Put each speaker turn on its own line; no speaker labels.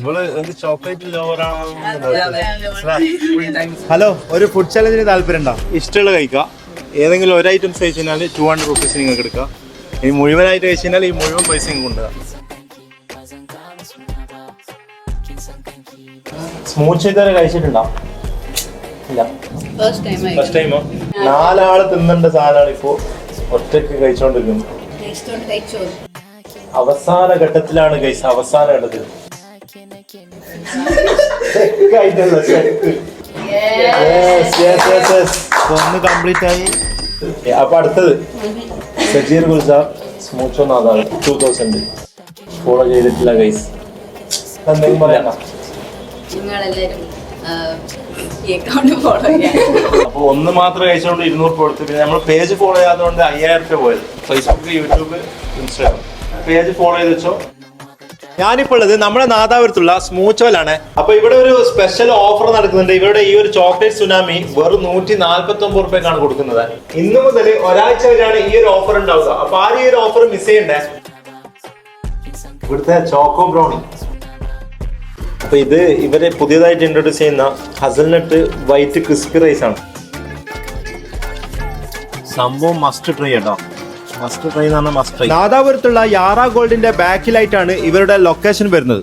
ഇവൾ എന്ത് ചോക്ലേറ്റ് ലോവറാണോ
ഹലോ ഒരു ഫുഡ് ചലഞ്ചിന് താല്പര്യം ഉണ്ടോ?
ഇഷ്ടമുള്ള കഴിക്കാം ഏതെങ്കിലും ഒരു ഐറ്റംസ് കഴിച്ചു കഴിഞ്ഞാൽ ടു ഹൺഡ്രഡ് റുപ്പീസ് നിങ്ങൾക്ക് എടുക്കാം. ഈ മുഴുവനായിട്ട് കഴിച്ചു കഴിഞ്ഞാൽ ഈ മുഴുവൻ പൈസ നിങ്ങൾക്ക് കൊണ്ടുപോകാം സ്മൂച്ച് ഇതുവരെ കഴിച്ചിട്ടുണ്ടോ? ഇല്ല.
ഫസ്റ്റ് ടൈം
ഫസ്റ്റ് ടൈമോ നാലാൾ തിന്നേണ്ട സാധനമാണ് ഇപ്പോ. ഒറ്റയ്ക്ക് കഴിച്ചോണ്ടിരിക്കുന്നത്
കഴിച്ചോ
അവസാന ഘട്ടത്തിലാണ് കഴിച്ച അവസാന ഘട്ടത്തിൽ
ഒന്ന് കംപ്ലീറ്റ് ആയി.
അപ്പൊ അടുത്തത്. സജീർ ഗുൽസാർ സ്മൂച്ചോ നാദാണ് ടൂ തൗസൻഡ് ഫോളോ ചെയ്തിട്ടില്ല ഗൈസ് എന്തെങ്കിലും
ചെയ്യാൻ.
അപ്പൊ ഒന്ന് മാത്രം കഴിച്ചുകൊണ്ട് ഇരുന്നൂറ് രൂപ കൊടുത്തു പിന്നെ നമ്മൾ പേജ് ഫോളോ ചെയ്യാത്തതുകൊണ്ട് അയ്യായിരം രൂപ പോയത്. Facebook YouTube Instagram page follow ചെയ്ത് വെച്ചോ. ഞാനിപ്പോൾ ഉള്ളത് നമ്മുടെ നാദാപുരത്തുള്ള സ്മൂച്ചോലാണ് അപ്പൊ ഇവിടെ ഒരു സ്പെഷ്യൽ ഓഫർ നടക്കുന്നുണ്ട്. ഇവരുടെ ഈ ഒരു ചോക്ലേറ്റ് സുനാമി വെറും നൂറ്റി നാല്പത്തി ഒമ്പത് റുപ്യക്കാണ് കൊടുക്കുന്നത്. ഇന്നു മുതൽ ഒരാഴ്ച വരെയാണ് ഈ ഒരു ഓഫർ ഉണ്ടാവുക. അപ്പൊ ആരും ഈ ഒരു ഓഫർ മിസ് ചെയ്യണ്ടേ? ഇവിടുത്തെ ചോക്കോ ബ്രൗണി അപ്പൊ ഇത് ഇവരെ പുതിയതായിട്ട് ഇൻട്രൊഡ്യൂസ് ചെയ്യുന്ന ഹസൽനട്ട് വൈറ്റ് ക്രിസ്പി റൈസ് ആണ്. സംഭവം മസ്റ്റ് ട്രൈ കേട്ടോ മസ്റ്റ് ട്രൈ എന്ന് പറഞ്ഞാൽ മസ്റ്റ് ട്രൈ
നാദാപുരത്തുള്ള യാറ ഗോൾഡിന്റെ ബാക്കിലായിട്ടാണ് ഇവരുടെ ലൊക്കേഷൻ വരുന്നത്.